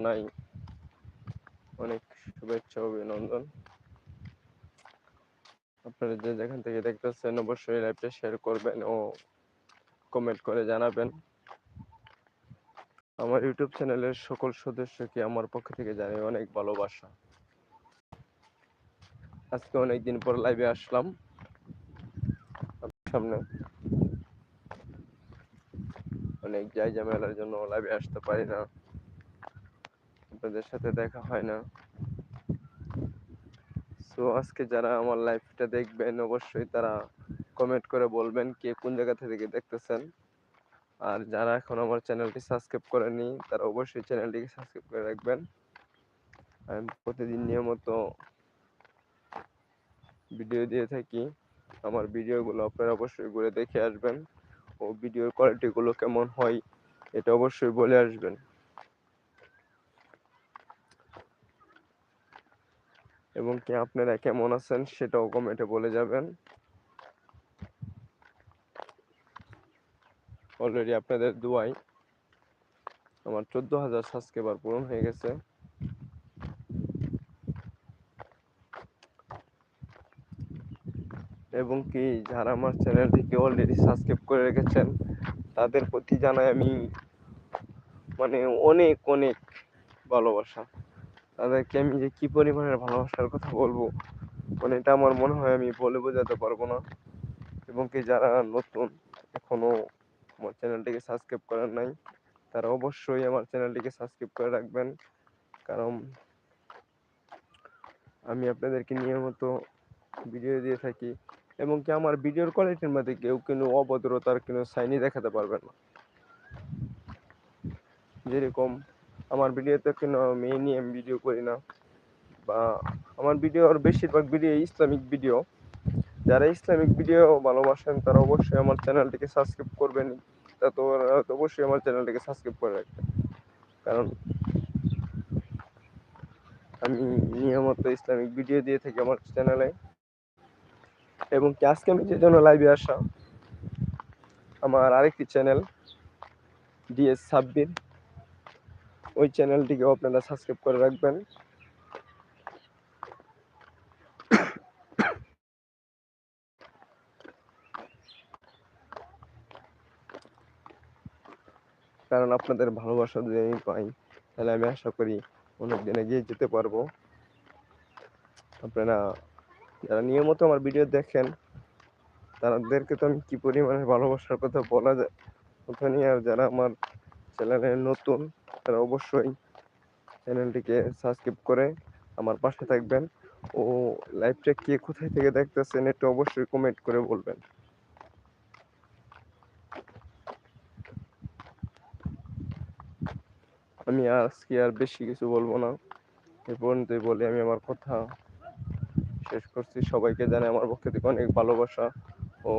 নাই। অনেক শুভেচ্ছা, অভিনন্দন। আপনারা যে যেখান থেকে দেখতেছেন, অবশ্যই লাইভটা শেয়ার করবেন ও কমেন্ট করে জানাবেন। আমার ইউটিউব চ্যানেলের সকল সদস্যকে আমার পক্ষ থেকে জানাই অনেক ভালোবাসা? আজকে অনেক দিন পর লাইভে আসলাম। সামনে অনেক যাই ঝামেলার জন্য লাইভে আসতে পারি না। আপনাদের সাথে দেখা হয় না। সো আজকে যারা আমার লাইভটা দেখবেন, অবশ্যই তারা কমেন্ট করে বলবেন কে কোন জায়গা থেকে দেখতেছেন। আর যারা এখন আমার চ্যানেলটি সাবস্ক্রাইব করেনি তারা অবশ্যই চ্যানেলটিকে সাবস্ক্রাইব করে রাখবেন। আমি প্রতিদিন নিয়মিত ভিডিও দিয়ে থাকি। আমার ভিডিওগুলো আপনারা অবশ্যই ঘুরে দেখে আসবেন। ও ভিডিওর কোয়ালিটিগুলো কেমন হয়, এটা অবশ্যই বলে আসবেন। এবং কি আপনারা কেমন আছেন সেটাও কমেন্টে বলে যাবেন। অলরেডি আপনাদের দুয়াই। আমার চোদ্দ হাজার সাবস্ক্রাইবার পূরণ হয়ে গেছে। এবং কি যারা আমার চ্যানেলটিকে অলরেডি সাবস্ক্রাইব করে রেখেছেন, তাদের প্রতি জানাই আমি মানে অনেক অনেক ভালোবাসা। তাদেরকে আমি যে কি পরিমাণের ভালোবাসার কথা বলব মানে এটা আমার মনে হয় আমি বলে বোঝাতে পারব না। এবং কি যারা নতুন, এখনও আমার চ্যানেলটিকে সাবস্ক্রাইব করার নাই, তারা অবশ্যই আমার চ্যানেলটিকে সাবস্ক্রাইব করে রাখবেন। কারণ আমি আপনাদেরকে নিয়মিত ভিডিও দিয়ে থাকি এবং কি আমার ভিডিওর কোয়ালিটির মধ্যে কেউ কোনো অভদ্রতার কোনো সাইনই দেখাতে পারবেন না। যেরকম আমার ভিডিওতে কোনো মেয়ে নিয়ে আমি ভিডিও করি না। বা আমার ভিডিওর বেশিরভাগ ভিডিও ইসলামিক ভিডিও যারা ইসলামিক ভিডিও ভালোবাসেন, তারা অবশ্যই আমার চ্যানেলটিকে সাবস্ক্রাইব করবেন। তা তো অবশ্যই আমার চ্যানেলটিকে সাবস্ক্রাইব করে রাখবেন। কারণ আমি নিয়মিত ইসলামিক ভিডিও দিয়ে থাকি আমার চ্যানেলে এবং কি আজকে আমি যে জন্য লাইভে আসা, আমার আরেকটি চ্যানেল ডিএস সাব্বির ওই চ্যানেলটিকে আপনারা সাবস্ক্রাইব করে রাখবেন। কারণ আপনাদের ভালোবাসা যদি আমি পাই, তাহলে আমি আশা করি অনেক দিন এগিয়ে যেতে পারব। আপনারা যারা নিয়মিত আমার ভিডিও দেখেন তাদেরকে তো আমি কি পরিমাণে ভালোবাসার কথা বলা যায় ওখানে আর যারা আমার চ্যানেলে নতুন তারা অবশ্যই চ্যানেলটিকে সাবস্ক্রাইব করে আমার পাশে থাকবেন ও লাইভটা কে কোথায় থেকে দেখতেছেন একটু অবশ্যই কমেন্ট করে বলবেন। আমি আজকে আর বেশি কিছু বলব না, এ পর্যন্তই বলে আমি আমার কথা শেষ করছি। সবাইকে জানাই আমার পক্ষ থেকে অনেক ভালোবাসা ও